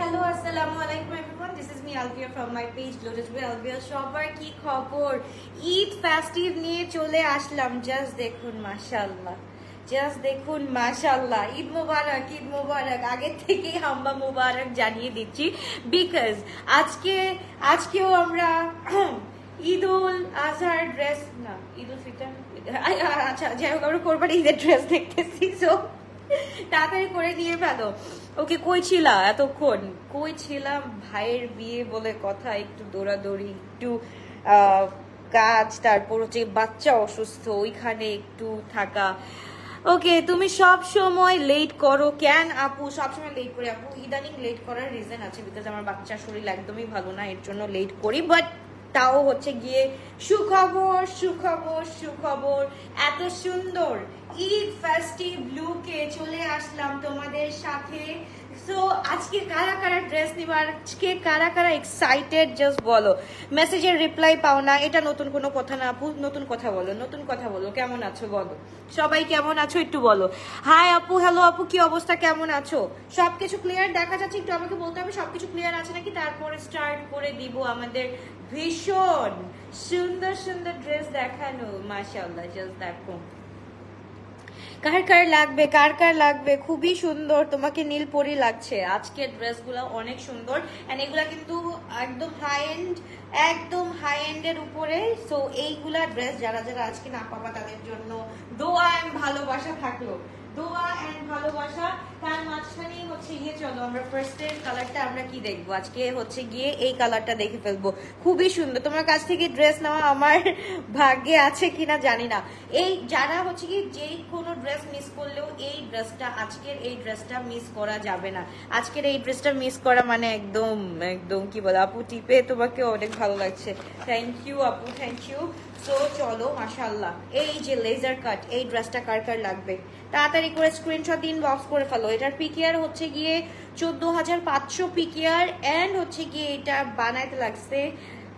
Hello আসসালামু আলাইকুম everyone this is me Alvia from my page lotus with Alvia সবার কি খবর ঈদ ফেস্টিভ নিয়ে চলে আসলাম জাস্ট দেখুন মাশাআল্লাহ জাস্ট দেখুন মাশাআল্লাহ ঈদ মোবারক ঈদ মোবারক আগে থেকেই হাম্বা মোবারক জানিয়ে দিচ্ছি বিকজ আজকে আজকেও আমরা ঈদ উল আজহার ড্রেস না ঈদ উল ফিতর আচ্ছা যাই হোক আমরা কোরবানি ঈদের ড্রেস দেখতেছি সো তাড়াতাড়ি করে নিয়ে ফেলো। ওকে কই ছিলা এতক্ষণ? কই ছিলাম ভাইয়ের বিয়ে বলে কথা, একটু দৌড়াদৌড়ি, একটু কাজ, তারপর হচ্ছে বাচ্চা অসুস্থ, ওইখানে একটু থাকা। ওকে, তুমি সব সময় লেট করো। কেন আপু? সবসময় লেট করি। আপু, ইদানিং লেট করার রিজন আছে বিকজ আমার বাচ্চার শরীর একদমই ভালো না, এর জন্য লেট করি বাট তাও হচ্ছে গিয়ে সুখবর সুখবর সুখবর। এত সুন্দর ঈদ ফেস্টিভ লুকে চলে আসলাম তোমাদের সাথে। আজকে কারা কারা ড্রেস আজকে কারা কারা এক্সাইটেড জাস্ট বলো। মেসেজের রিপ্লাই এটা নতুন কোনো কথা না আপু। নতুন কথা বলো। নতুন কথা বলো। কেমন আছো বলো। সবাই কেমন আছো একটু বলো। আপু হ্যালো আপু, কি অবস্থা? কেমন আছো? সবকিছু ক্লিয়ার দেখা যাচ্ছে একটু আমাকে বলতে হবে, সবকিছু ক্লিয়ার আছে নাকি? তারপরে স্টার্ট করে দিব আমাদের ভীষণ সুন্দর সুন্দর ড্রেস দেখানো। মাশাআল্লাহ জাস্ট দেখো। কার কার লাগবে, কার কার লাগবে? খুবই সুন্দর। তোমাকে নীল পরি লাগছে। আজকের ড্রেসগুলো অনেক সুন্দর। এন্ড এগুলা কিন্তু একদম হাই এন্ড একদম হাই এন্ড এর উপরে। সো এইগুলা ড্রেস যারা যারা আজকে না পাবা, তাদের জন্য দোয়া ভালোবাসা থাকল। দোয়া এন্ড ভালোবাসা, তার মাঝখানেই হচ্ছে গিয়ে চলো আমরা ফার্স্ট এর কালারটা আমরা কি দেখব? আজকে হচ্ছে গিয়ে এই কালারটা দেখে ফেলব। খুবই সুন্দর। তোমার কাছ থেকে ড্রেস নেওয়া আমার ভাগ্যে আছে কিনা জানি না। এই যারা হচ্ছে কি যেই কোনো ড্রেস মিস করলেও এই ড্রেসটা আজকের এই ড্রেসটা মিস করা যাবে না। আজকের এই ড্রেসটা মিস করা মানে একদম একদম কি বলে, আপু টিপে তোমাকে অনেক ভালো লাগছে। থ্যাংক ইউ আপু থ্যাংক ইউ সো চলো মাশাল্লাহ এই যে লেজার কাট এই ড্রেসটা কার কার লাগবে? তাড়াতাড়ি করে স্ক্রিনশট ইনবক্স করে ফেলো। এটার পিকিয়ার হচ্ছে গিয়ে চোদ্দ হাজার পাঁচশো পিকিয়ার অ্যান্ড হচ্ছে গিয়ে এটা বানাইতে লাগছে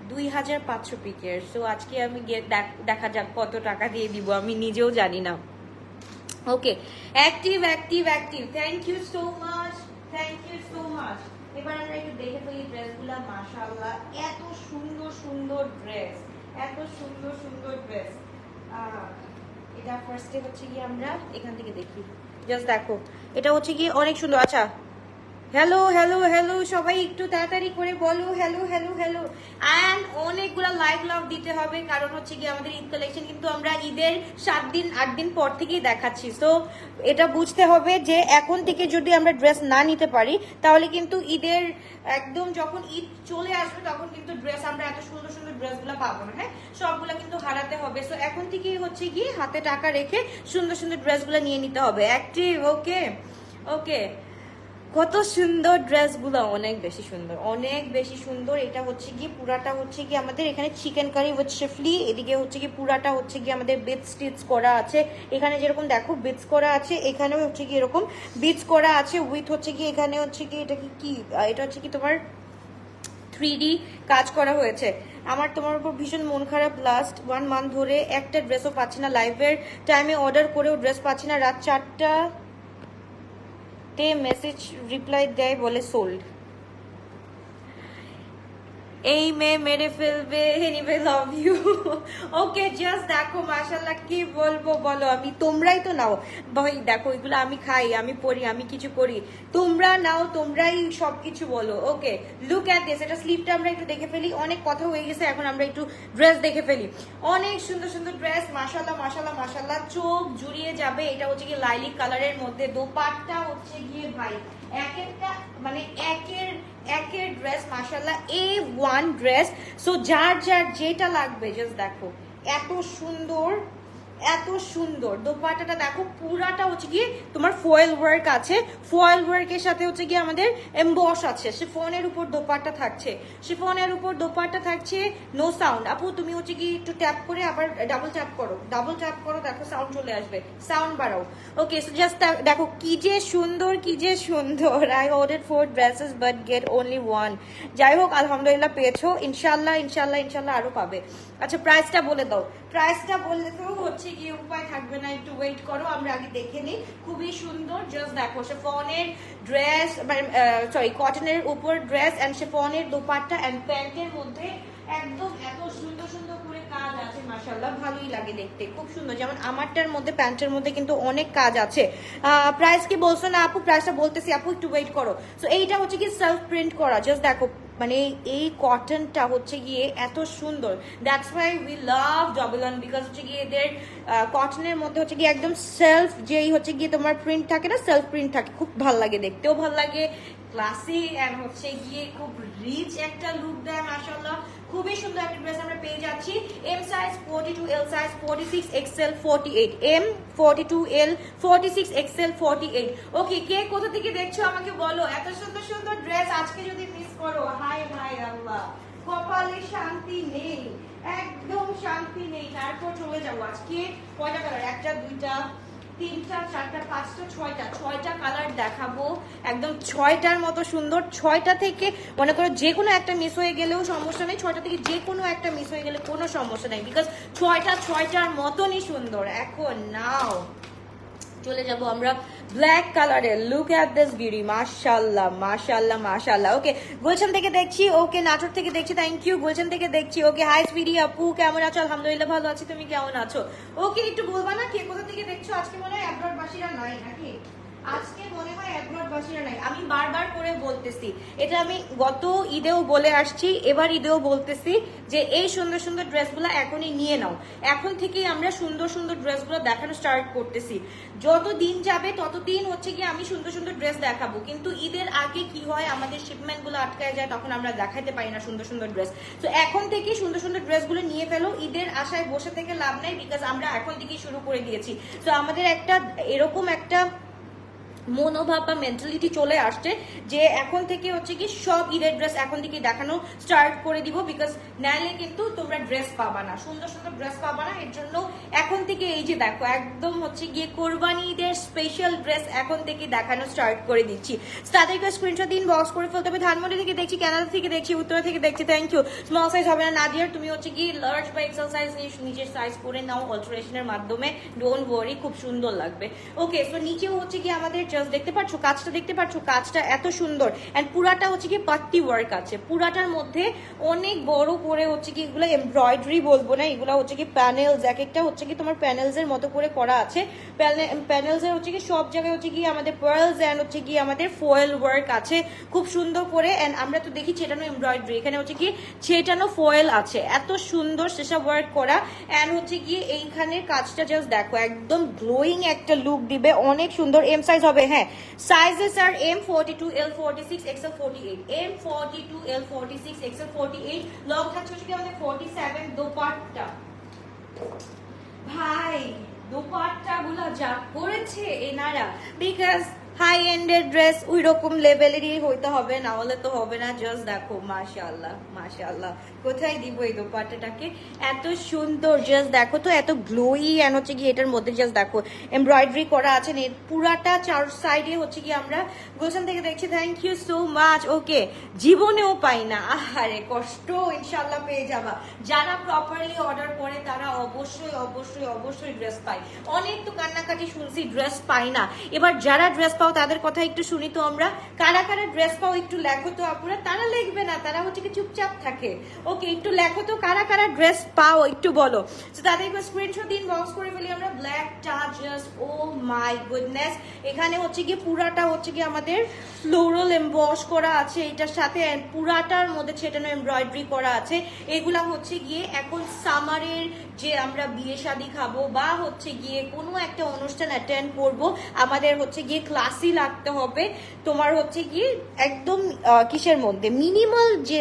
দুই হাজার পাঁচশো পিকিয়ার সো আজকে আমি গিয়ে দেখ- যাক কত টাকা দিয়ে দিব, আমি নিজেও জানি না। Okay active active active thank you so much thank you so much এবার আমরা একটু দেখে ফেলি ড্রেসগুলো মাশাআল্লাহ। এত সুন্দর সুন্দর ড্রেস এত সুন্দর সুন্দর ড্রেস এটা ফার্স্টে হচ্ছে গিয়ে আমরা এখান থেকে দেখি। জাস্ট দেখো। এটা হচ্ছে গিয়ে অনেক সুন্দর। আচ্ছা হ্যালো হ্যালো হ্যালো সবাই একটু তাড়াতাড়ি করে বলো। হ্যালো হ্যালো হ্যালো অ্যান্ড অনেকগুলো লাইক লাভ দিতে হবে, কারণ হচ্ছে কি আমাদের ঈদ কালেকশন কিন্তু আমরা ঈদের সাত দিন, আট দিন পর থেকেই দেখাচ্ছি। তো এটা বুঝতে হবে যে এখন থেকে যদি আমরা ড্রেস না নিতে পারি, তাহলে কিন্তু ঈদের একদম যখন ঈদ চলে আসবে, তখন কিন্তু ড্রেস আমরা এত সুন্দর সুন্দর ড্রেসগুলো পাবো না হ্যাঁ? সবগুলো কিন্তু হারাতে হবে। সো এখন থেকেই হচ্ছে কি হাতে টাকা রেখে সুন্দর সুন্দর ড্রেসগুলো নিয়ে নিতে হবে। অ্যাক্টিভ ওকে ওকে কত সুন্দর ড্রেসগুলো, অনেক বেশি সুন্দর, অনেক বেশি সুন্দর। এটা হচ্ছে কি পুরাটা হচ্ছে কি আমাদের এখানে চিকেন কারি উইথ শিফলি এদিকে হচ্ছে কি পুরাটা হচ্ছে কি আমাদের বিট স্টিচ করা আছে। এখানে যেরকম দেখো বিটস করা আছে, এখানেও হচ্ছে কি এরকম বিটস করা আছে উইথ হচ্ছে কি এখানে হচ্ছে কি এটা কি কি এটা হচ্ছে কি তোমার থ্রি কাজ করা হয়েছে। আমার তোমার উপর ভীষণ মন খারাপ লাস্ট ওয়ান মান্থ ধরে একটা ড্রেসও পাচ্ছি না লাইভের টাইমে অর্ডার করেও ড্রেস পাচ্ছি না। রাত চারটা তে মেসেজ রিপ্লাই দেয় বলে সোল্ড এই মেয়ে মেরে ফেলবে anyway love you. Okay just দেখো মাশাল্লাহ কি বলব বলো, আমি তোমরাই তো নাও। ভাই, দেখো, এগুলো আমি খাই, আমি পড়ি, আমি কিছু করি। তোমরা নাও, তোমরাই সবকিছু বলো, ওকে? লুক অ্যাট দিস এটা স্লিপটা আমরা একটু দেখে ফেলি। অনেক কথা হয়ে গেছে, এখন আমরা একটু ড্রেস দেখে ফেলি। অনেক সুন্দর সুন্দর ড্রেস মাশাল্লাহ মাশাল্লাহ মাশাল্লাহ চোখ জুড়িয়ে যাবে, এটা হচ্ছে কি লাইলিক কালারের মধ্যে। দোপাট্টা হচ্ছে গিয়ে, ভাই, এক একটা মানে একের একের ড্রেস মাসাল্লাহ এ ওয়ান ড্রেস সো যার যার যেটা লাগবে জাস্ট দেখো এত সুন্দর এত সুন্দর। দোপাট্টাটা দেখো, পুরাটা হচ্ছে গিয়ে তোমার ফয়েল ওয়ার্ক আছে। ফয়েল ওয়ার্কের সাথে হচ্ছে গিয়ে আমাদের এমবস আছে। শিফনের উপর দোপাট্টা থাকছে। শিফনের উপর দোপাট্টা থাকছে নো সাউন্ড আপু, তুমি হচ্ছে গিয়ে একটু ট্যাপ করে আবার ডাবল ট্যাপ করো। ডাবল ট্যাপ করো, দেখো সাউন্ড চলে আসবে। সাউন্ড বাড়াও। ওকে সো জাস্ট দেখো কি যে সুন্দর, কি যে সুন্দর। I order four dresses but get only one যাই হোক, আলহামদুলিল্লাহ পেয়েছ। ইনশাল্লাহ ইনশাল্লাহ ইনশাল্লাহ আরও পাবে। আচ্ছা প্রাইসটা বলে দাও। প্রাইসটা বললে তো হচ্ছে গিয়ে উপায় থাকবে না, একটু ওয়েট করো, আমরা আগে দেখে নিই। খুবই সুন্দর জাস্ট দেখো, সে ফনের ড্রেস মানে সরি কটনের উপর ড্রেস অ্যান্ড সে ফনের দোপাট্টা অ্যান্ড প্যান্টের মধ্যে একদম এত সুন্দর সুন্দর করে কাজ আছে মাশাল্লাহ ভালোই লাগে দেখতে, খুব সুন্দর। যেমন আমারটার মধ্যে, প্যান্টের মধ্যে কিন্তু অনেক কাজ আছে। প্রাইস কি বলছো না আপু? প্রাইসটা বলতেছি, আপু, একটু ওয়েট করো। তো এইটা হচ্ছে কি সেলফ প্রিন্ট করা জাস্ট দেখো মানে এই কটনটা হচ্ছে গিয়ে এত সুন্দর। দ্যাটস ওয়াই উই লাভ জবলন বিকজ হচ্ছে গিয়ে এদের কটনের মধ্যে হচ্ছে গিয়ে একদম সেলফ যেই হচ্ছে গিয়ে তোমার প্রিন্ট থাকে না সেলফ প্রিন্ট থাকে। খুব ভালো লাগে দেখতেও ভালো লাগে। ক্লাসি অ্যান্ড হচ্ছে গিয়ে খুব রিচ একটা লুক দেয় মাসাল্লাহ খুবই সুন্দর একটা ড্রেস আমরা পেয়ে যাচ্ছি। M size forty two L size forty six XL forty eight M forty two L forty six XL forty eight okay কে কোথা থেকে দেখছ আমাকে বলো? এত সুন্দর সুন্দর ড্রেস আজকে যদি মিস করো হাই হাই আল্লাহ। কপালে শান্তি নেই, একদম শান্তি নেই। তারপর চলে যাব আজকে। কয়টা কালার, একটা, দুইটা। তিনটা ছয়টা। ছয়টা কালার দেখাবো। একদম ছয়টার মতো সুন্দর। ছয়টা থেকে মনে যে কোনো একটা মিস হয়ে গেলেও সমস্যা নেই। থেকে একটা মিস হয়ে গেলে কোনো সমস্যা নেই। বিকজ ছয়টা, ছয়টার মতনই সুন্দর। এখন নাও। চলে যাব আমরা ব্ল্যাক কালারের লুক অ্যাট দিস বিউটি মাশাল্লাহ মাশাল্লাহ মাশাল্লাহ ওকে গুলশান থেকে দেখছি ওকে নাটোর থেকে দেখছি থ্যাংক ইউ গুলশান থেকে দেখছি ওকে হাই স্পিডি আপু, কেমন আছো? আলহামদুলিল্লাহ, ভালো আছি। তুমি কেমন আছো? ওকে একটু বলবা না, কে কোথা থেকে দেখছ? আজকে মনে হয় অ্যাব্রড বাসীরা নাই, নাকি? আজকে মনে হয় অ্যাডভার্ট বাসীরা নাই। আমি বারবার করে বলতেছি, এটা আমি গত ঈদেও বলে আসছি, এবার ঈদেও বলতেছি যে এই সুন্দর সুন্দর ড্রেসগুলো এখনই নিয়ে নাও। এখন থেকেই আমরা সুন্দর সুন্দর ড্রেসগুলো দেখানো স্টার্ট করতেছি। যত দিন যাবে তত দিন হচ্ছে কি আমি সুন্দর সুন্দর ড্রেস দেখাবো। কিন্তু ঈদের আগে কি হয়, আমাদের শিপমেন্টগুলো আটকায় যায়, তখন আমরা দেখাতে পারি না সুন্দর সুন্দর ড্রেস। তো এখন থেকে সুন্দর সুন্দর ড্রেসগুলো নিয়ে ফেলো, ঈদের আশায় বসে থেকে লাভ নাই বিকজ আমরা এখন থেকেই শুরু করে দিয়েছি। তো আমাদের একটা এরকম একটা মনোভাব বা মেন্টালিটি চলে আসছে যে এখন থেকে হচ্ছে কি সব ঈদের ড্রেস এখন থেকে দেখানো স্টার্ট করে দিব বিকজ নাইলে কিন্তু তোমরা ড্রেস পাবা না। সুন্দর সুন্দর ড্রেস পাবা না। এর জন্য এখন থেকে এই যে দেখো, একদম হচ্ছে গিয়ে কোরবানি ঈদের স্পেশাল ড্রেস এখন থেকে দেখানো স্টার্ট করে দিচ্ছি। তাদেরকে স্ক্রিনশট দিন বক্স করে ফেলতে হবে। ধানমন্ডি থেকে দেখছি কানাডা থেকে দেখছি, উত্তরা থেকে দেখছি। থ্যাংক ইউ স্মল সাইজ হবে না। নাদিয়ার তুমি হচ্ছে কি লার্জ বা এক্সেল সাইজ নিজের সাইজ করে নাও। অল্টারেশনের মাধ্যমে। ডোন্ট ওয়ারি খুব সুন্দর লাগবে। ওকে সো নিচেও হচ্ছে কি আমাদের জাস্ট দেখতে পাচ্ছ কাজটা দেখতে পাচ্ছ কাজটা এত সুন্দর। এন্ড পুরাটা হচ্ছে কি পাত্তি ওয়ার্ক আছে। পুরাটার মধ্যে অনেক বড় করে হচ্ছে কি এগুলো এমব্রয়ডারি বলব না, এগুলো হচ্ছে কি প্যানেলস এক একটা হচ্ছে কি তোমার প্যানেলস এর মতো করে করা আছে। প্যানেলস এর হচ্ছে কি সব জায়গায় হচ্ছে কি আমাদের পার্লস এন্ড হচ্ছে কি আমাদের ফয়েল ওয়ার্ক আছে। খুব সুন্দর করে এন্ড আমরা তো দেখি ছেটানো এমব্রয়ডারি এখানে হচ্ছে কি ছেটানো ফয়েল আছে। এত সুন্দর সেসব ওয়ার্ক করা। এন্ড হচ্ছে কি এইখানের কাজটা জাস্ট দেখো, একদম গ্লোয়িং একটা লুক দিবে, অনেক সুন্দর এম সাইজ হবে। হ্যাঁ sizes are M forty two L forty six XL forty eight M forty two L forty six XL forty eight long থাকছে হচ্ছে আমাদের ফোর্টি সেভেন দোপাট্টা ভাই দোপাট্টা গুলা যা করেছে এনারা বিকজ হাই এন্ডের ড্রেস ওই রকম লেভেলেরই হইতে হবে না হলে তো হবে না জাস্ট দেখো মাশাআল্লাহ মাশাআল্লাহ কোথায় দিব এই দোপাট্টাটাকে? এত সুন্দর জাস্ট দেখো তো, এত গ্লোই এন্ড হচ্ছে কি এটার মধ্যে জাস্ট দেখো এমব্রয়ডারি করা আছে, নে, পুরাটা চার সাইডে হচ্ছে কি আমরা গোলশান থেকে দেখছি thank you so much okay জীবনেও পাই না, আহারে, কষ্ট ইনশাল্লাহ পেয়ে যাবা, যারা প্রপারলি অর্ডার করে, তারা অবশ্যই অবশ্যই অবশ্যই ড্রেস পায়, অনেক তো কান্নাকাটি শুনছি ড্রেস পাই না, এবার যারা ড্রেস পাও, তাদের কথা একটু শুনি তো আমরা, কারা কারা ড্রেস পাও একটু লেখো তো আপুরা, তারা লিখবে না, তারা হচ্ছে কি চুপচাপ থাকে ওকে, একটু লেখো তো, কারা কারা ড্রেস পাও, একটু বলো। তো তাদেরকে স্ক্রিনশট দিন বক্স করে ফেলি আমরা। Black just oh my goodness এখানে হচ্ছে কি পুরাটা হচ্ছে কি আমাদের ফ্লোরাল এমবস করা আছে, এটার সাথে পুরাটার মধ্যে ছেটানো এমব্রয়ডারি করা আছে। এগুলা হচ্ছে গিয়ে এখন সামারের যে আমরা বিয়ে শাদি খাব, বা হচ্ছে গিয়ে কোনো একটা অনুষ্ঠান অ্যাটেন্ড করব, আমাদের হচ্ছে গিয়ে ক্লাসি লাগতে হবে। তোমার হচ্ছে গিয়ে একদম কিসের মধ্যে? মিনিমাল যে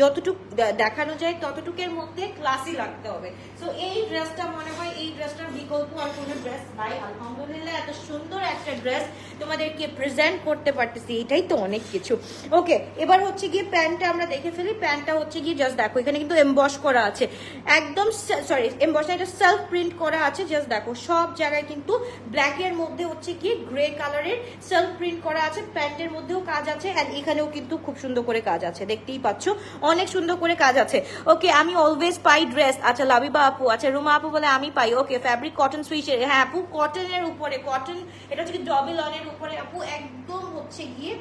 যতটুক দেখানো যায়, ততটুকের মধ্যে ক্লাসি লাগতে হবে। তো এই ড্রেসটা মনে হয়, এই ড্রেসটার বিকল্প আর কোনো ড্রেস নাই। আলহামদুলিল্লাহ, এত সুন্দর একটা ড্রেস তোমাদেরকে প্রেজেন্ট করতে পারতেছি। এটাই তো অনেক কিছু। ওকে এবার হচ্ছে গিয়ে প্যান্টটা আমরা দেখে ফেলি। প্যান্টটা হচ্ছে গিয়ে জাস্ট দেখো, এখানে কিন্তু এমবস করা আছে। একদম সরি এমবস এটা সেলফ প্রিন্ট করা আছে। জাস্ট দেখো, সব জায়গায় কিন্তু ব্ল্যাক এর মধ্যে হচ্ছে কি গ্রে কালারের সেলফ প্রিন্ট করা আছে। প্যান্টের মধ্যেও কাজ আছে আর এখানেও কিন্তু খুব সুন্দর করে কাজ আছে। দেখতেই পাচ্ছ, অনেক সুন্দর করে কাজ আছে। ওকে আমি অলওয়েজ পাই ড্রেস আচ্ছা লাবিবা আপু আচ্ছা রুমা আপু বলে আমি পাই। ওকে ফ্যাব্রিক কটন সুইচের হ্যাঁ আপু কটনের উপরে কটন এটা হচ্ছে ডবল অনের উপরে। আপু, একদম হচ্ছে গিয়ে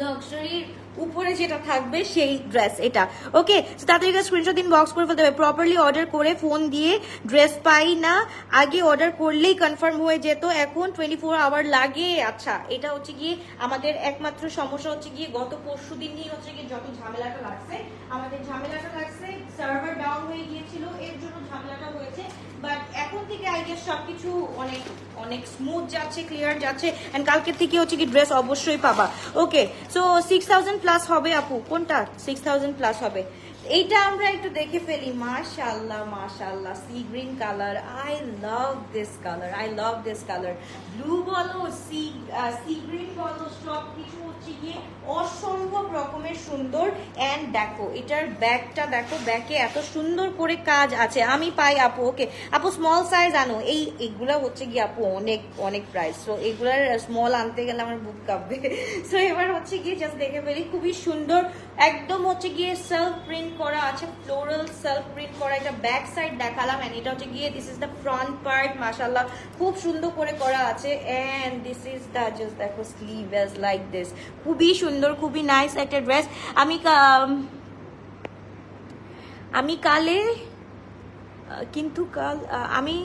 লাক্সারির উপরে যেটা থাকবে সেই ড্রেস এটা। ওকে তাড়াতাড়ি স্ক্রিনশট দিন বক্স করে ফেলতে হবে। প্রপারলি অর্ডার করে ফোন দিয়ে ড্রেস পাই না, আগে অর্ডার করলেই কনফার্ম হয়ে যেত। এখন টোয়েন্টি ফোর আওয়ার লাগে। আচ্ছা এটা হচ্ছে গিয়ে আমাদের একমাত্র সমস্যা হচ্ছে গিয়ে গত পরশু দিনই হচ্ছে গিয়ে যত ঝামেলাটা লাগছে, আমাদের ঝামেলাটা লাগছে সার্ভার ডাউন হয়ে গিয়েছিল, এর জন্য ঝামেলাটা হয়েছে। বাট এখন থেকে আই গেস সবকিছু অনেক অনেক স্মুথ যাচ্ছে ক্লিয়ার যাচ্ছে এন্ড কালকের থেকে হচ্ছে কি ড্রেস অবশ্যই পাবা। Okay so six thousand plus হবে আপু। কোনটা? সিক্স থাউজেন্ড প্লাস হবে। এইটা আমরা একটু দেখে ফেলি। মাশাল্লাহ মাশাল্লাহ sea green colour I love this colour I love this colour blue বলো সি সি গ্রিন বলো, সব কিছু হচ্ছে গিয়ে অসম্ভব রকমের সুন্দর। অ্যান্ড দেখো, এটার ব্যাগটা দেখো, ব্যাগে এত সুন্দর করে কাজ আছে। আমি পাই আপু ওকে আপু স্মল সাইজ আনো। এই, এগুলো হচ্ছে গিয়ে আপু অনেক অনেক প্রাইস তো এগুলার স্মল আনতে গেলে আমার বুক কাঁপবে। সো এবার হচ্ছে গিয়ে জাস্ট দেখে ফেলি, খুবই সুন্দর। একদম হচ্ছে গিয়ে সেলফ প্রিন্ট করা আছে ফ্লোরাল সেলফ প্রিন্ট করা, এটা ব্যাক সাইড দেখালাম এন্ড এটা হচ্ছে গিয়ে this is the front part মাশাল্লাহ খুব সুন্দর করে করা আছে and this is the just দেখো স্লিভ এজ লাইক দিস খুবই সুন্দর, খুবই নাইস একটা ড্রেস আমি আমি কালে কিন্তু কাল আমি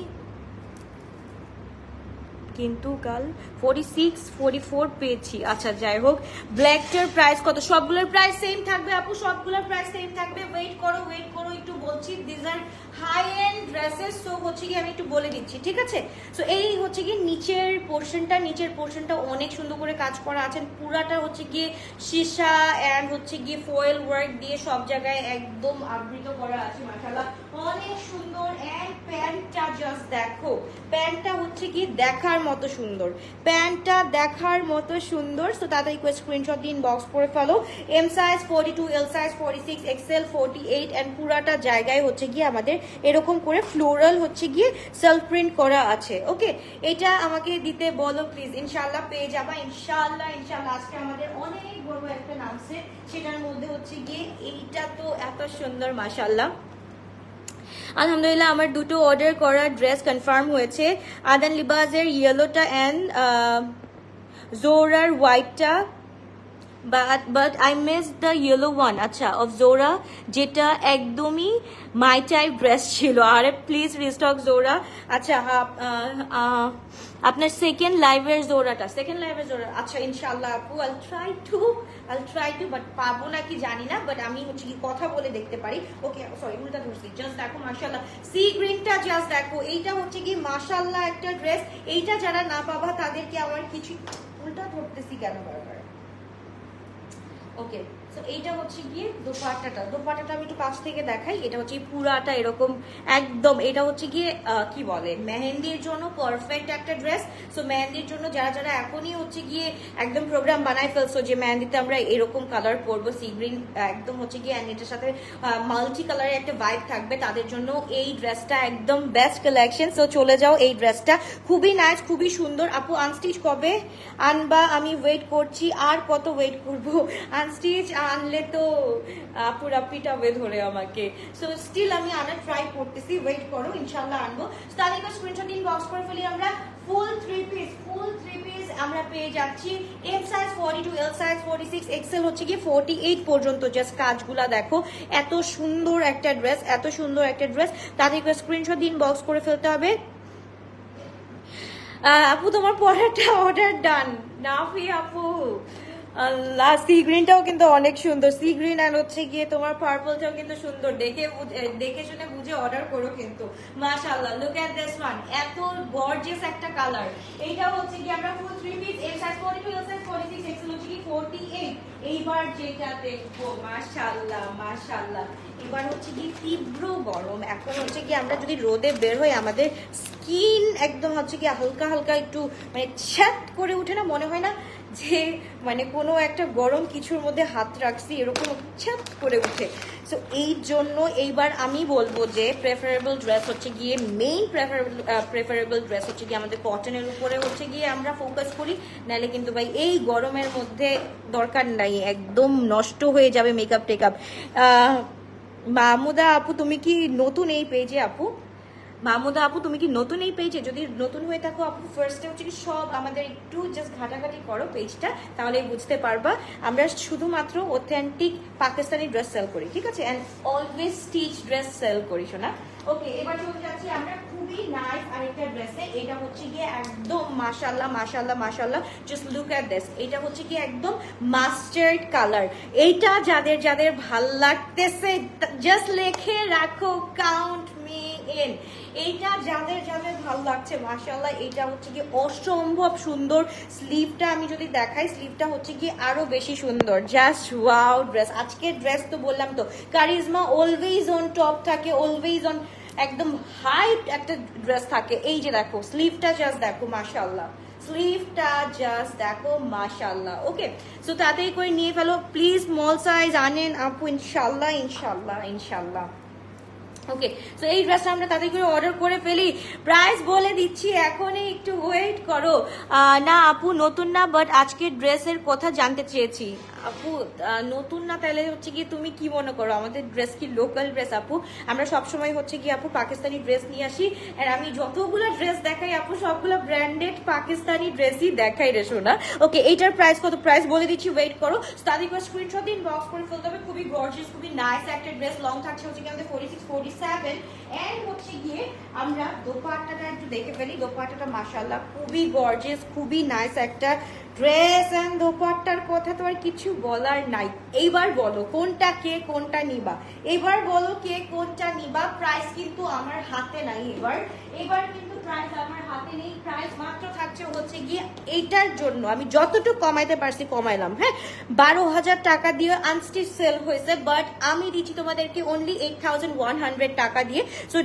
কিন্তু কাল ফোর্টি সিক্স ফোর্টি ফোর পেয়েছি। আচ্ছা যাই হোক ব্ল্যাকটার প্রাইস কত? সবগুলোর প্রাইস সেম থাকবে আপু, সবগুলোর প্রাইস সেম থাকবে। ওয়েট করো ওয়েট করো, একটু বলছি this are high end dresses so হচ্ছে কি আমি একটু বলে দিচ্ছি, ঠিক আছে? সো এই হচ্ছে কি নিচের পোর্শনটা নিচের পোর্শনটা অনেক সুন্দর করে কাজ করা আছে। পুরাটা হচ্ছে গিয়ে সীসা অ্যান্ড হচ্ছে গিয়ে ফয়েল ওয়ার্ক দিয়ে সব জায়গায় একদম আবৃত করা আছে, মাশাআল্লাহ। অনেক সুন্দর অ্যান্ড প্যান্টটা জাস্ট দেখো। প্যান্টটা হচ্ছে কি দেখার মতো সুন্দর। প্যান্টটা দেখার মতো সুন্দর সো তাড়াতাড়ি করে স্ক্রিনশট দিন বক্স করে ফেলো। M size forty two L size forty six XL forty eight and পুরাটা জায়গায় হচ্ছে গিয়ে আমাদের এরকম করে ফ্লোরাল হচ্ছে গিয়ে সেলফ প্রিন্ট করা আছে ওকে এটা আমাকে দিতে বলো প্লিজ ইনশাল্লাহ পেয়ে যাবা। ইনশাল্লাহ ইনশাল্লাহ আজকে আমাদের অনেক বড় একটা নামছে সেটার মধ্যে হচ্ছে গিয়ে এইটা তো এত সুন্দর মাশাল্লাহ আলহামদুলিল্লাহ আমার দুটো অর্ডার করা ড্রেস কনফার্ম হয়েছে। আদান লিবাজের ইয়েলোটা অ্যান্ড জোরার হোয়াইটটা but but I miss the yellow one আচ্ছা অফ জোরা যেটা একদমই মাই টাইপ ড্রেস ছিল। আরে প্লিজ রিস্টক জোরা আচ্ছা আপনার সেকেন্ড লাইভের জোরাটা সেকেন্ড লাইভের জোরা আচ্ছা ইনশাল্লাহ আপু I'll try to I'll try to but পাবো নাকি জানি না বাট আমি হচ্ছে কি কথা বলে দেখতে পারি। ওকে সরি উল্টা ধরছি। জাস্ট দেখো মাশাল্লাহ সি গ্রিনটা জাস্ট দেখো। এইটা হচ্ছে কি মাশাল্লাহ একটা ড্রেস এইটা যারা না পাবা, তাদেরকে আমার কিছু উল্টা ধরতেছি কেন বারবার? ওকে সো এইটা হচ্ছে গিয়ে দোপাট্টাটা। দোপাট্টাটা আমি একটু কাছ থেকে দেখাই। এটা হচ্ছে পুরাটা এরকম একদম, এটা হচ্ছে গিয়ে কি বলে, মেহেন্দির জন্য পারফেক্ট একটা ড্রেস সো মেহেন্দির জন্য যারা যারা এখনই হচ্ছে গিয়ে একদম প্রোগ্রাম ফেলছো যে মেহেন্দিতে আমরা এরকম কালার সি গ্রিন একদম হচ্ছে গিয়ে, and এটার সাথে মাল্টি কালারের একটা ভাইব থাকবে, তাদের জন্য এই ড্রেসটা একদম বেস্ট কালেকশন সো চলে যাও এই ড্রেসটা খুবই নাইস খুবই সুন্দর। আপু আনস্টিচ কবে? আনবা, আমি ওয়েট করছি। আর কত ওয়েট করব? আনস্টিচ আনলে তো পুরা পিটাবে ধরে আমাকে। সো স্টিল আমি আনার ট্রাই করতেছি ওয়েট করো ইনশাল্লাহ আনব। একটা স্ক্রিনশট ইনবক্স করে ফেলি আমরা। Full three piece full three piece আমরা পেয়ে যাচ্ছি। M size forty two L size forty six XL হচ্ছে কি ফর্টি এইট পর্যন্ত। জাস্ট কাজগুলা দেখো, এত সুন্দর একটা ড্রেস এত সুন্দর একটা ড্রেস তাদেরকে স্ক্রিনশট দিন বক্স করে ফেলতে হবে। আপু, তোমার পরেরটা অর্ডার ডান নাফি আপু। আল্লাহ সি গ্রিনটাও কিন্তু অনেক সুন্দর। সি গ্রিন আর হচ্ছে গিয়ে তোমার পার্পলটাও কিন্তু সুন্দর। দেখে দেখে শুনে বুঝে অর্ডার করো কিন্তু। মাশাআল্লাহ লুক এট দিস ওয়ান এত গর্জিয়াস একটা কালার এইটা হচ্ছে কি আমরা ফুল থ্রি পিস এর সাইজ 42 এর সাইজ 46 এক্সেল হচ্ছে কি 48 এইবার যেটা দেখব, মাশাআল্লাহ মাশাআল্লাহ। এবার হচ্ছে কি তীব্র গরম। এখন হচ্ছে কি আমরা যদি রোদে বের হই, আমাদের স্কিন একদম হচ্ছে কি হালকা হালকা একটু মানে ছ্যাট করে উঠে না, মনে হয় না? যে মানে কোনো একটা গরম কিছুর মধ্যে হাত রাখছি, এরকম ছাপ করে উঠে। সো এই জন্য এইবার আমি বলব যে প্রেফারেবল ড্রেস হচ্ছে গিয়ে মেইন প্রেফারেবল প্রেফারেবল ড্রেস হচ্ছে গিয়ে আমাদের কটনের উপরে হচ্ছে গিয়ে আমরা ফোকাস করি। নাহলে কিন্তু ভাই, এই গরমের মধ্যে দরকার নাই, একদম নষ্ট হয়ে যাবে মেকআপ টেকআপ মাহমুদা আপু, তুমি কি নতুন এই পেজে আপু? মাহমুদা আপু, তুমি কি নতুন এই পেজে যদি নতুন হয়ে থাকো আপু ফার্স্টে হচ্ছে কি সব আমাদের একটু জাস্ট ঘাটাঘাটি করো পেজটা তাহলে বুঝতে পারবা। আমরা শুধুমাত্র অথেন্টিক পাকিস্তানি ড্রেস সেল করি, ঠিক আছে? And always stitch dress sale করি শোনা ওকে এবার চলে যাচ্ছি আমরা খুবই নাইস আরেকটা ড্রেসে এটা হচ্ছে গিয়ে একদম মাশাল্লাহ মাশাল্লাহ মাশাল্লাহ জাস্ট লুক অ্যাট দিস এটা হচ্ছে কি একদম মাস্টার্ড কালার এইটা যাদের যাদের ভালো লাগতেছে জাস্ট লেখে রাখো কাউন্ট মি ইন এইটা যাদের যাদের ভালো লাগছে মাশাল্লাহ এটা হচ্ছে কি অসম্ভব সুন্দর স্লিভটা আমি যদি দেখাই স্লিভটা হচ্ছে কি আরও বেশি সুন্দর। জাস্ট ওয়াও ড্রেস আজকের ড্রেস তো বললাম তো কারিজমা অলওয়েজ অন টপ থাকে অলওয়েজ অন একদম হাইট একটা ড্রেস থাকে। এই যে দেখো স্লিভটা জাস্ট দেখো মাশাল্লাহ স্লিভটা জাস্ট দেখো মাশাল্লাহ ওকে সো তাতেই করে নিয়ে ফেলো। প্লিজ স্মল সাইজ আনেন, আপু ইনশাল্লাহ ইনশাল্লাহ ইনশাল্লাহ ওকে সো এই ড্রেসটা আমরা তাদের করে অর্ডার করে ফেলি। প্রাইস বলে দিচ্ছি, এখনই একটু ওয়েট করো। না আপু, নতুন না বাট আজকের ড্রেসের কথা জানতে চেয়েছি। আপু নতুন না তাহলে হচ্ছে কি তুমি কি মনে করো? আমাদের ড্রেস কি লোকাল ড্রেস আপু? আমরা সবসময় হচ্ছে কি আপু পাকিস্তানি ড্রেস নিয়ে আসি। আর আমি যতগুলো ড্রেস দেখাই, আপু, সবগুলো ব্র্যান্ডেড পাকিস্তানি ড্রেসই দেখাই রে শোনা ওকে এইটার প্রাইস কত? প্রাইস বলে দিচ্ছি ওয়েট করো। তাদের করে স্ক্রিনশট দিন বক্স করে ফেলতে হবে। খুবই গর্জিয়াস খুবই নাইস একটা ড্রেস লং থাকছে হচ্ছে কি আমাদের forty six forty seven and হচ্ছে গিয়ে আমরা দোপাট্টাটা একটু দেখে ফেলি। দোপাট্টাটা মাসাল্লাহ খুবই গর্জিয়াস খুবই নাইস একটা ড্রেস অ্যান্ড দোপাট্টার কথা তো আর কিছু বলার নাই। এইবার বলো, কোনটা কে, কোনটা নিবা? এবার বলো কে, কোনটা নিবা? প্রাইস কিন্তু আমার হাতে নাই এবার। এবার কিন্তু গিয়ে এইটার জন্য। আমি যতটুকু কমাইতে পারছি, কমাইলাম হ্যাঁ? বারো হাজার টাকা দিয়ে আনস্টিচ সেল হয়েছে বাট আমি দিচ্ছি তোমাদেরকে only eight thousand one hundred টাকা দিয়ে। সো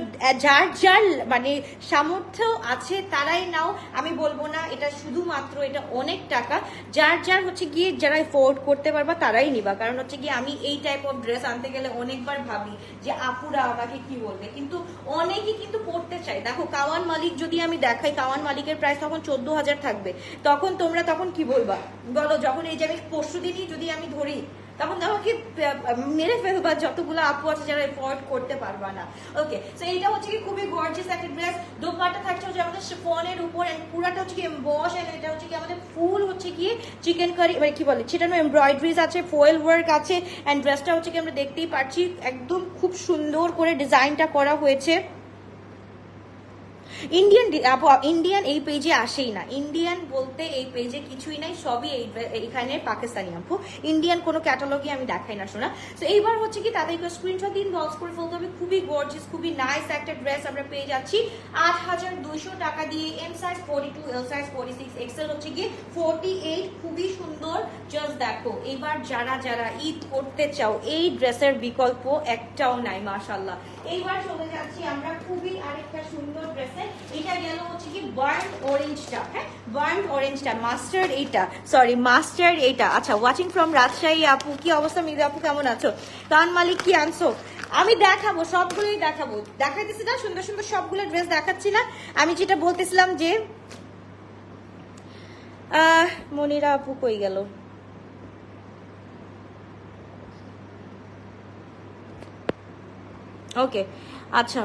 যার যার মানে সামর্থ্য আছে তারাই নাও। আমি বলব না, এটা শুধুমাত্র এটা অনেক টাকা। যার যার হচ্ছে গিয়ে যারা ফোর্ড করতে পারবা, তারাই নিবা। কারণ হচ্ছে গিয়ে আমি এই টাইপ অফ ড্রেস আনতে গেলে অনেকবার ভাবি যে আপুরা আমাকে কি বলবে? কিন্তু অনেকেই কিন্তু পড়তে চাই দেখো, কাওয়ান মালিক যদি আমি দেখাই কাওয়ান মালিকের প্রাইস তখন চোদ্দ হাজার থাকবে। তখন তোমরা তখন কি বলবা? বলো যখন এই যে আমি পরশু দিনই যদি আমি ধরি তখন দেখো কি আহ, মেরে ফেলবা যতগুলো আপু আছে যারা এফোর্ড করতে পারবা না। ওকে সো এইটা হচ্ছে কি খুবই গর্জিয়াস একটা ড্রেস দোপাটা থাকছে হচ্ছে আমাদের শিফনের উপর পুরাটা হচ্ছে কি বস এন্ড এটা হচ্ছে কি আমাদের ফুল হচ্ছে কি চিকেন কারি মানে কি বলে সেটা এমব্রয়ডারিজ আছে ফয়েল ওয়ার্ক আছে এন্ড ড্রেসটা হচ্ছে কি আমরা দেখতেই পাচ্ছি একদম খুব সুন্দর করে ডিজাইনটা করা হয়েছে। ইন্ডিয়ান ইন্ডিয়ান এই পেজে আসেই না। ইন্ডিয়ান বলতে এই পেজে কিছুই নাই, সবই এই এইখানে পাকিস্তানি আপু ইন্ডিয়ান কোনো ক্যাটালগই আমি দেখাই না, শোনা। তো এইবার হচ্ছে কি তাদেরকে স্ক্রিনশট দিন বক্স করে ফেলতে হবে। খুবই গর্জিয়াস খুবই নাইস একটা ড্রেস আমরা পেয়ে যাচ্ছি। আট হাজার দুইশো টাকা দিয়ে M size forty two L size forty six XL হচ্ছে গিয়ে ফোর্টি এইট খুবই সুন্দর। জাস্ট দেখো, এবার যারা যারা ঈদ করতে চাও, এই ড্রেসের বিকল্প একটাও নাই মাশাল্লাহ এইবার চলে যাচ্ছি আমরা খুবই আরেকটা সুন্দর ড্রেসে। এটা গেল হচ্ছে কি বার্ন অরেঞ্জটা হ্যাঁ? বার্ন অরেঞ্জটা মাস্টার্ড এইটা সরি মাস্টার্ড এটা। আচ্ছা ওয়াচিং ফ্রম রাজশাহী আপু, কি অবস্থা মিদু আপু, কেমন আছো? কান মালিক কি আনছো? আমি দেখাবো, সবগুলোই দেখাবো। দেখাইতেছি না, সুন্দর সুন্দর সবগুলো ড্রেস দেখাচ্ছি না। আমি যেটা বলতেছিলাম যে, আহ, মনিরা আপু কই গেল? ওকে আচ্ছা।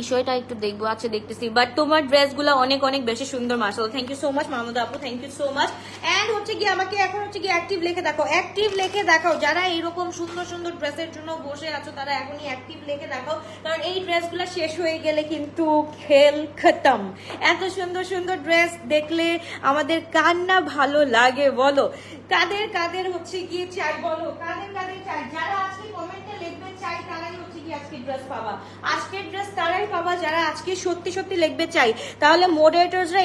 বিষয়টা একটু দেখব আচ্ছা দেখতেছি। বাট তোমার ড্রেসগুলো অনেক অনেক বেশি সুন্দর মাসাল thank you so much Mahmud আপু thank you so much and হচ্ছে কি আমাকে এখন হচ্ছে কি অ্যাক্টিভ লিখে দেখাও অ্যাক্টিভ লিখে দেখাও, যারা এরকম সুন্দর সুন্দর ড্রেসের জন্য বসে আছো, তারা এখনই অ্যাক্টিভ লিখে দেখাও। কারণ এই ড্রেসগুলো শেষ হয়ে গেলে কিন্তু খেল খতম। এত সুন্দর সুন্দর ড্রেস দেখলে আমাদের কান্না ভালো লাগে, বলো? কাদের কাদের হচ্ছে গিয়ে চাই, বলো? কাদের কাদের চাই? যারা আজকে কমেন্টে লিখবে চাই তারাই হচ্ছে কি আজকের ড্রেস তারাই পাবা যারা আজকে সত্যি সত্যি লিখবে চাই। তাহলে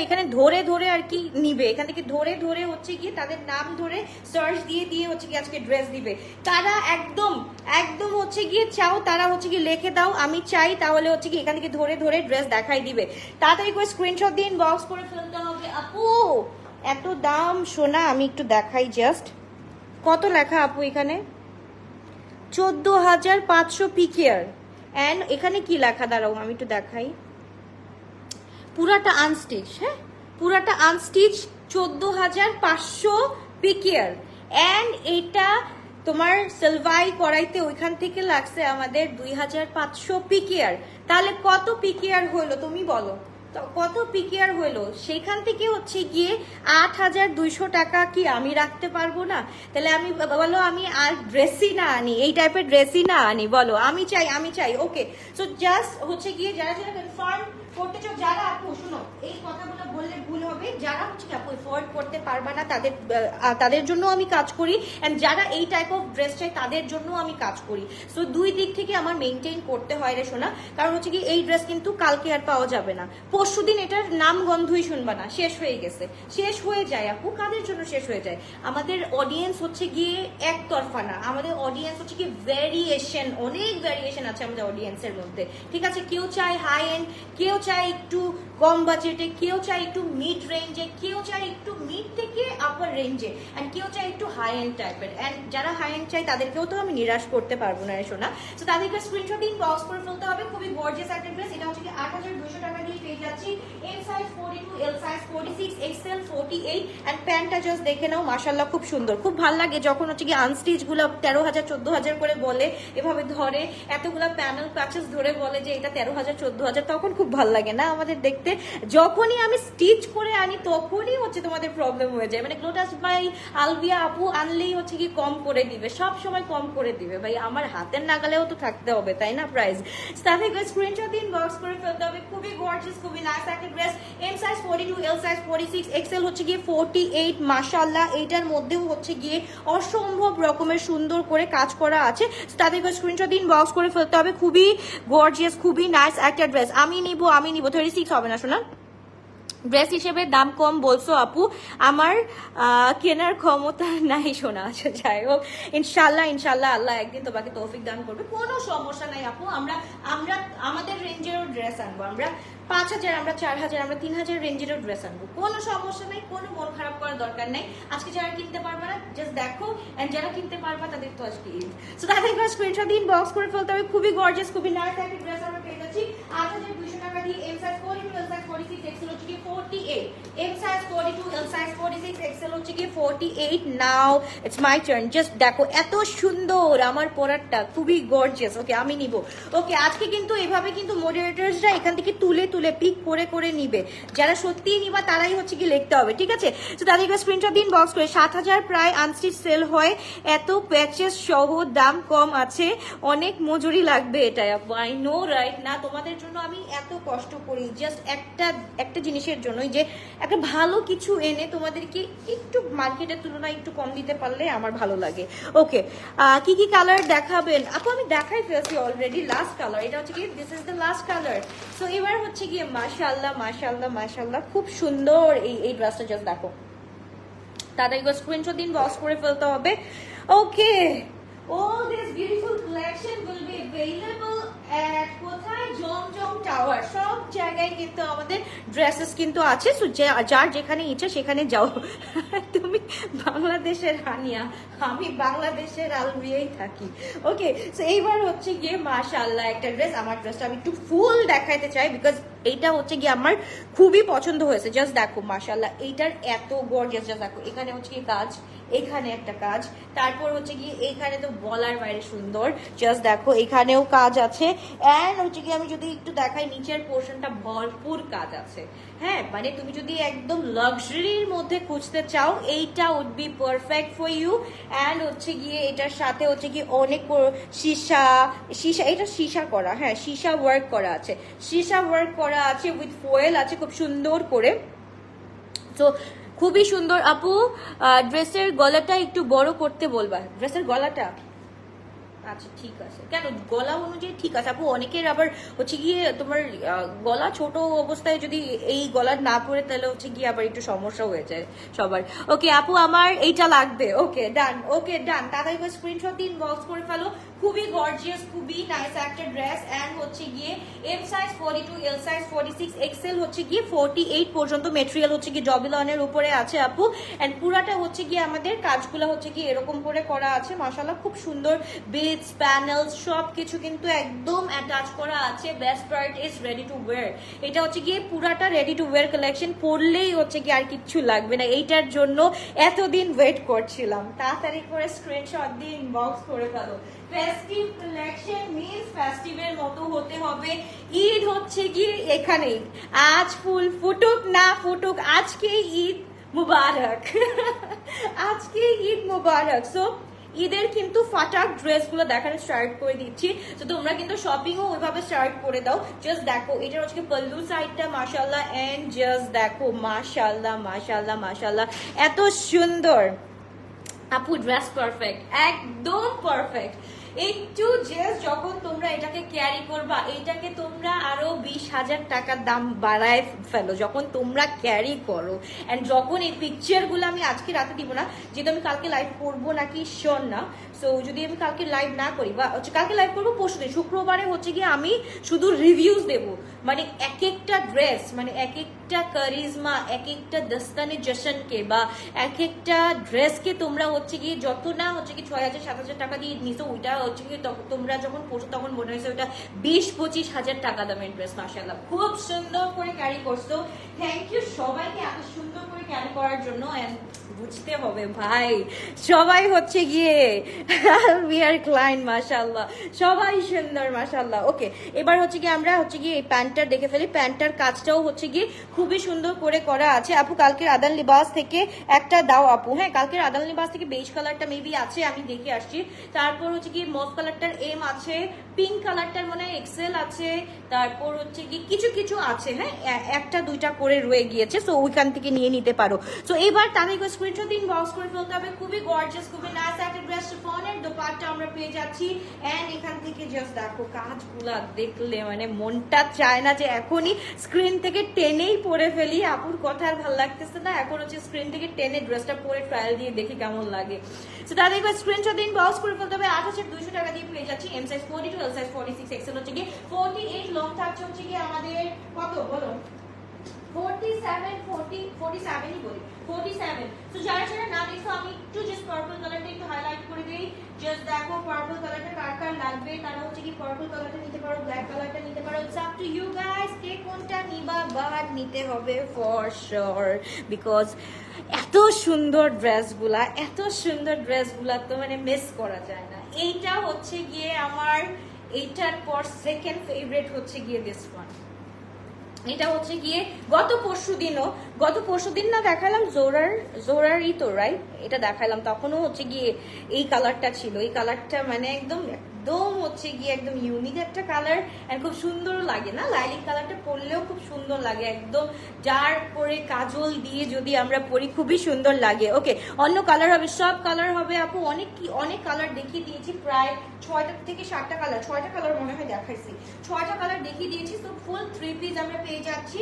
এখানে ধরে ধরে আর কি নিবে। ধরে ধরে হচ্ছে কি তাদের নাম ধরে সার্চ দিয়ে দিয়ে হচ্ছে আজকে ড্রেস দিবে। তারা একদম একদম হচ্ছে গিয়ে চাও, তারা হচ্ছে লিখে দাও, আমি চাই, তাহলে হচ্ছে কি এখান থেকে ধরে ধরে ড্রেস দেখাই দিবে। তাড়াতাড়ি করে স্ক্রিনশট দিন বক্স করে ফেলতে হবে। আপু, এত দাম, সোনা, আমি একটু দেখাই জাস্ট কত লেখা আপু এখানে? চোদ্দ হাজার পাঁচশো পিকেয়ার অ্যান্ড এখানে কি লেখা? দাঁড়াও, আমি একটু দেখাই। পুরাটা আনস্টিচ হ্যাঁ? পুরাটা আনস্টিচ চোদ্দ হাজার পাঁচশো পিকেয়ার অ্যান্ড এটা তোমার সেলভাই করাইতে ওইখান থেকে লাগছে আমাদের দুই হাজার পাঁচশো পিকেয়ার তাহলে কত পিকেয়ার হলো তুমি বলো? কত পিকেয়ার হলো? সেখান থেকে হচ্ছে গিয়ে আট হাজার দুইশো টাকা কি আমি রাখতে পারব না? তাহলে আমি বলো আমি আর ড্রেসই না আনি, এই টাইপের ড্রেসই না আনি, বলো। আমি চাই আমি চাই ওকে সো জাস্ট হচ্ছে গিয়ে যারা যারা কনফার্ম করতে চাও, যারা আপু, শুনো, এই কথাগুলো বললে ভুল হবে। যারা হচ্ছে কি আপু এফোর্ড করতে পারবে না, তাদের তাদের জন্য আমি কাজ করি এন্ড যারা এই টাইপ অফ ড্রেস চাই, তাদের জন্য আমি কাজ করি। সো দুই দিক থেকে আমার মেনটেন করতে হয় রে শোনা কারণ হচ্ছে কি, এই ড্রেস কিন্তু কালকে আর পাওয়া যাবে না। পরশু দিন এটার নাম গন্ধই শুনবা না। শেষ হয়ে গেছে। শেষ হয়ে যায় আপু। কাদের জন্য শেষ হয়ে যায়? আমাদের অডিয়েন্স হচ্ছে গিয়ে একতরফা না। আমাদের অডিয়েন্স হচ্ছে কি ভ্যারিয়েশন অনেক ভ্যারিয়েশন আছে আমাদের অডিয়েন্সের মধ্যে। ঠিক আছে? কেউ চায় হাই এন্ড কেউ চায় একটু কম বাজেটে কেউ চায় একটু মিড রেঞ্জে কেউ চায় একটু মিড থেকে আপার রেঞ্জে অ্যান্ড কেউ চায় একটু হাই এন্ড টাইপের অ্যান্ড যারা হাই এন্ড চাই, তাদেরকেও তো আমি নিরাশ করতে পারব না সোনা। তো তাদেরকে স্ক্রিনশট ইন বক্স করে ফেলতে হবে। খুবই গর্জিয়াস একটা ড্রেস এটা হচ্ছে আট হাজার দুশো টাকা দিয়ে পেয়ে যাচ্ছি। M size forty two L size forty six XL forty eight and প্যান্টটা জাস্ট দেখে নাও। মাসাল্লাহ খুব সুন্দর। খুব ভালো লাগে যখন হচ্ছে কি আনস্টিচগুলো তেরো হাজার, চোদ্দ হাজার করে বলে, এভাবে ধরে। এতগুলা প্যানেল প্যাচেস ধরে বলে যে এটা তেরো হাজার, চোদ্দ হাজার, তখন খুব ভালো লাগে না আমাদের দেখতে। যখনই আমি স্টিচ করে আনি, তখনই হচ্ছে তোমাদের প্রবলেম হয়ে যায়। মানে গ্লোটাস ভাই আলবিয়া আপু আনলেই হচ্ছে কি কম করে দিবে, সব সময় কম করে দিবে। ভাই, আমার হাতের নাগালেও তো থাকতে হবে, তাই না প্রাইস তাতে স্ক্রিনশট দিন বক্স করে ফেলতে হবে। খুবই গর্জিয়াস খুবই নাইস একটা dress M size forty two L size forty six XL হচ্ছে ফোর্টি এইট মাসাল্লাহ এইটার মধ্যেও হচ্ছে গিয়ে অসম্ভব রকমের সুন্দর করে কাজ করা আছে। তাদের স্ক্রিনশট দিন বক্স করে ফেলতে হবে। খুবই গর্জিয়াস খুবই নাইস একটা ড্রেস আমি নিব আমি নিব থার্টি সিক্স হবে না শোনা ড্রেস হিসেবে দাম কম বলছো আপু। আমার কেনার ক্ষমতা নাই শোনা আচ্ছা যাই হোক। ইনশাল্লাহ ইনশাল্লাহ আল্লাহ একদিন তোমাকে তৌফিক দান করবে। কোনো সমস্যা নাই আপু। আমরা আমরা, আমাদের রেঞ্জেরও ড্রেস আনব। আমরা পাঁচ হাজার, আমরা চার হাজার, আমরা তিন হাজার রেঞ্জেরও ড্রেস আনব। কোনো সমস্যা নাই, কোনো মন খারাপ করার দরকার নাই। আজকে যারা কিনতে পারবে না জাস্ট দেখো। এন্ড যারা কিনতে পারবে তাদের তো আজকে ঈদ। সো তাদের স্ক্রিনশট দিন বক্স করে ফেলতে হবে। খুবই গর্জিয়াস খুবই নাইস একটা ড্রেস যাচ্ছি আট হাজার দুইশো টাকা দিয়ে M size forty two L size forty six XL হচ্ছে কি forty eight M size forty two L size forty six XL হচ্ছে কি forty eight now it's my turn just দেখো, এত সুন্দর আমার পরারটা। খুবই গর্জিয়াস ওকে আমি নিব। ওকে আজকে কিন্তু এভাবে কিন্তু মডারেটার্সরা এখান থেকে তুলে তুলে পিক করে করে নিবে। যারা সত্যিই নিবা, তারাই হচ্ছে কি লিখতে হবে, ঠিক আছে? তো তাদেরকে স্ক্রিনশট দিন বক্স করে। সাত হাজার প্রায় আনস্টিচ সেল হয়। এত প্যাচেস সহ দাম কম আছে। অনেক মজুরি লাগবে এটা আই নো রাইট না তোমাদের জন্য আমি এত কষ্ট করি জাস্ট একটা একটা জিনিসের জন্যই যে একটা ভালো কিছু এনে তোমাদেরকে একটু মার্কেটের তুলনায় একটু কম দিতে পারলে আমার ভালো লাগে। ওকে কি কি কালার দেখাবেন? আপু, আমি দেখাই ফেলছি অলরেডি লাস্ট কালার এটা হচ্ছে কি this is the last colour so এবার হচ্ছে গিয়ে মাশাল্লাহ মাশাল্লাহ মাশাল্লাহ খুব সুন্দর এই এই ড্রেসটা জাস্ট দেখো। তাদেরকে স্ক্রিনশট দিন বক্স করে ফেলতে হবে। ওকে all this beautiful collection will be available at কোথায়? জমজম টাওয়ার সব জায়গায় কিন্তু আমাদের ড্রেসেস কিন্তু আছে। সো যার যেখানে ইচ্ছা সেখানে যাও। তুমি বাংলাদেশের হানিয়া। আমি বাংলাদেশের আলবিয়াই থাকি। ওকে সো এইবার হচ্ছে গিয়ে মাশাআল্লাহ একটা ড্রেস আমার ড্রেসটা আমি একটু ফুল দেখাইতে চাই বিকজ এইটা হচ্ছে গিয়ে আমার খুবই পছন্দ হয়েছে। জাস্ট দেখো, মাশাআল্লাহ, এইটার এত গর্জিয়াস জাস্ট দেখো, এখানে হচ্ছে কি কাজ। এখানে একটা কাজ। তারপর হচ্ছে কি এখানে তো বলার বাইরে সুন্দর। জাস্ট দেখো, এখানেও কাজ আছে। অ্যান্ড হচ্ছে কি আমি যদি একটু দেখাই, নিচের পোর্শনটা ভরপুর কাজ আছে। হ্যাঁ মানে তুমি যদি একদম লাক্সারির মধ্যে খুঁজতে চাও, এইটা would be perfect for you and হচ্ছে গিয়ে এটার সাথে হচ্ছে কি অনেক সীসা সীসা, এটা সীসা করা হ্যাঁ সীসা ওয়ার্ক করা আছে। সীসা ওয়ার্ক করা আছে উইথ ফয়েল আছে, খুব সুন্দর করে। তো খুবই সুন্দর আপু। ড্রেসের গলাটা একটু বড় করতে বলবা। ড্রেসের গলাটা? আচ্ছা ঠিক আছে। কেন? গলা অনুযায়ী ঠিক আছে। আপু, অনেকের আবার হচ্ছে গিয়ে তোমার গলা ছোট অবস্থায় যদি এই গলা না পরে তাহলে হচ্ছে গিয়ে আবার একটু সমস্যা হয়ে যায় সবার। ওকে, আপু, আমার এইটা লাগবে। ওকে ডান ওকে ডান তাড়াতাড়ি করে স্ক্রিনশট দিন বক্স করে ফেলো। খুবই গর্জিয়াস খুবই নাইস একটা ড্রেস এন্ড হচ্ছে গিয়ে M size forty two L size forty six XL হচ্ছে গিয়ে ফর্টি এইট পর্যন্ত মেটেরিয়াল হচ্ছে গিয়ে জবিলানের উপরে আছে আপু। এন্ড পুরাটা হচ্ছে গিয়ে আমাদের কাজগুলো হচ্ছে গিয়ে এরকম করে করা আছে। মাসাল্লাহ খুব সুন্দর বিটস প্যানেলস সব কিছু কিন্তু একদম অ্যাটাচ করা আছে। Best part is ready to wear এটা হচ্ছে গিয়ে পুরাটা রেডি টু ওয়্যার কালেকশন পরলেই হচ্ছে গিয়ে আর কিচ্ছু লাগবে না। এইটার জন্য এতদিন ওয়েট করছিলাম। তাড়াতাড়ি করে স্ক্রিনশট দিয়ে ইনবক্স করে ফেলো। ফেস্টিভ কালেকশন মিন্স ফেস্টিভের মতো হতে হবে। ঈদ হচ্ছে গিয়ে এখানেই। আজ ফুল ফুটুক না ফুটুক, আজকে ঈদ মুবারক। আজকে ঈদ মুবারক। সো ঈদের কিন্তু ফাটাক ড্রেসগুলো দেখানো স্টার্ট করে দিচ্ছি। তো তোমরা কিন্তু শপিংও ওইভাবে স্টার্ট করে দাও। জাস্ট দেখো, এটা হচ্ছে পল্লু সাইডটা মাশাল্লাহ এন্ড জাস্ট দেখো মাশাল্লাহ মাশাল্লাহ মাশাল্লাহ এত সুন্দর। আপু ড্রেস পারফেক্ট একদম পারফেক্ট একটু জাস্ট যখন তোমরা এটাকে ক্যারি করবা এইটাকে তোমরা আরও বিশ হাজার টাকার দাম বাড়ায় ফেলো, যখন তোমরা ক্যারি করো। এন্ড যখন এই পিকচারগুলো আমি আজকে রাতে দিব না, যেহেতু আমি কালকে লাইভ করব নাকি শোন না সো যদি আমি কালকে লাইভ না করি, বা হচ্ছে কালকে লাইভ করব, পরশু দিন, শুক্রবারে হচ্ছে গিয়ে আমি শুধু রিভিউজ দেব। মানে এক একটা ড্রেস মানে এক একটা কারিজমা এক একটা দস্তানে জশনকে বা এক একটা ড্রেসকে তোমরা হচ্ছে গিয়ে যত না হচ্ছে কি ছয় হাজার, সাত হাজার টাকা দিয়ে নিছো, ওইটা হচ্ছে কি তোমরা যখন পড়ছো তখন মনে হয়েছে ওইটা বিশ, পঁচিশ হাজার টাকা দামের ড্রেস মাসাল্লাহ খুব সুন্দর করে ক্যারি করছ। থ্যাংক ইউ সবাইকে এত সুন্দর করে ক্যারি করার জন্য, and বুঝতে হবে ভাই। সবাই হচ্ছে গিয়ে বিয়ার ক্লায়েন্ট মাশাল্লাহ সবাই সুন্দর মাশাল্লাহ ওকে এবার হচ্ছে গিয়ে আমরা হচ্ছে গিয়ে এই প্যান্টটা দেখে ফেলি। প্যান্টটার কাজটাও হচ্ছে গিয়ে খুবই সুন্দর করে করা আছে। আপু, কালকের আদান লিবাস থেকে একটা দাও আপু। হ্যাঁ কালকের আদান লিবাস থেকে বেজ কালারটা মেবি আছে, আমি দেখে আসছি। তারপর হচ্ছে গিয়ে মফ কালারটার এম আছে পিঙ্ক কালারটার মনে হয় এক্সেল আছে। তারপর হচ্ছে কি কিছু কিছু আছে। হ্যাঁ একটা, দুইটা করে রয়ে গিয়েছে সো ওইখান থেকে নিয়ে নিতে পারো। সো এবার তাদেরকে স্ক্রিনশট দিন বক্স করে ফেলতে হবে। খুবই গর্জিয়াস খুবই নাইস একটা ড্রেস ফোনের দোপাট্টা আমরা পেয়ে যাচ্ছি। এন্ড এখান থেকে জাস্ট দেখো কাজগুলা দেখলে মানে মনটা চায় না যে এখনই স্ক্রিন থেকে টেনেই পরে ফেলি। আপুর কথা আর ভালো লাগতেছে না। এখন হচ্ছে স্ক্রিন থেকে টেনে ড্রেসটা পরে ট্রায়াল দিয়ে দেখি কেমন লাগে। সো তাদের একবার স্ক্রিনশট দিন বক্স করে ফেলতে হবে। আট হাজার দুইশো টাকা দিয়ে পেয়ে যাচ্ছি। M size forty two L size forty six XL হচ্ছে গিয়ে ফোর্টি এইট লং থাকছে হচ্ছে গিয়ে আমাদের কত? বলো। 47 40 47 ই বলি 47 তো যারা যারা না দেখছ আমি একটু জাস্ট পার্পল কালারটা একটু হাইলাইট করে দেখো কার কার লাগবে হচ্ছে কি কালারটা নিতে পারো ব্ল্যাক কালারটা নিতে পারো টু ইউ কোনটা নিবা নিতে হবে ফর বিকজ এত সুন্দর ড্রেসগুলা এত সুন্দর ড্রেসগুলা তো মানে মিস করা যায় না এইটা হচ্ছে গিয়ে আমার এইটার পর সেকেন্ড ফেভারিট হচ্ছে গিয়ে দিস ওয়ান এটা হচ্ছে গিয়ে গত পরশু দিনও, গত পরশু দিন না দেখালাম জোরার জোরারই তো রাইট এটা দেখালাম, তখনও হচ্ছে গিয়ে এই কালারটা ছিল। এই কালারটা মানে একদম একদম হচ্ছে গিয়ে একদম ইউনিক একটা কালার খুব সুন্দর লাগে না? লাইলিক কালারটা পরলেও খুব সুন্দর লাগে একদম। যার পরে কাজল দিয়ে যদি আমরা পরি, খুবই সুন্দর লাগে। ওকে অন্য কালার হবে, সব কালার হবে। আপু, অনেক কি, অনেক কালার দেখিয়ে দিয়েছি প্রায় ছয়টা থেকে সাতটা কালার ছয়টা কালার মনে হয় দেখাইছি। ছয়টা কালার দেখিয়ে দিয়েছি তো ফুল থ্রি পিস আমরা পেয়ে যাচ্ছি।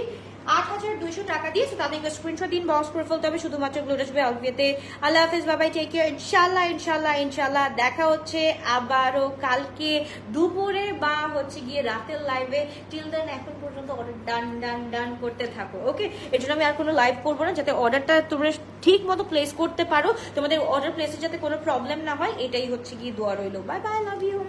আট হাজার দুইশো টাকা দিয়ে তাদেরকে স্ক্রিনশট দিন বক্স করে হবে। শুধুমাত্র গ্লোটাস বাই আলফিয়াতে আল্লাহ হাফিজ, বাবাই টেক কেয়ার ইনশাল্লাহ ইনশাল্লাহ ইনশাল্লাহ দেখা হচ্ছে আবারও কালকে দুপুরে বা হচ্ছে গিয়ে রাতের লাইভে টিল দেন এখন পর্যন্ত অর্ডার ডান ডান ডান করতে থাকো ওকে এর জন্য আমি আর কোনো লাইভ করব না, যাতে অর্ডারটা তোমরা ঠিক মতো প্লেস করতে পারো। তোমাদের অর্ডার প্লেসে যাতে কোনো প্রবলেম না হয়, এটাই হচ্ছে গিয়ে দোয়া রইল। Bye bye love you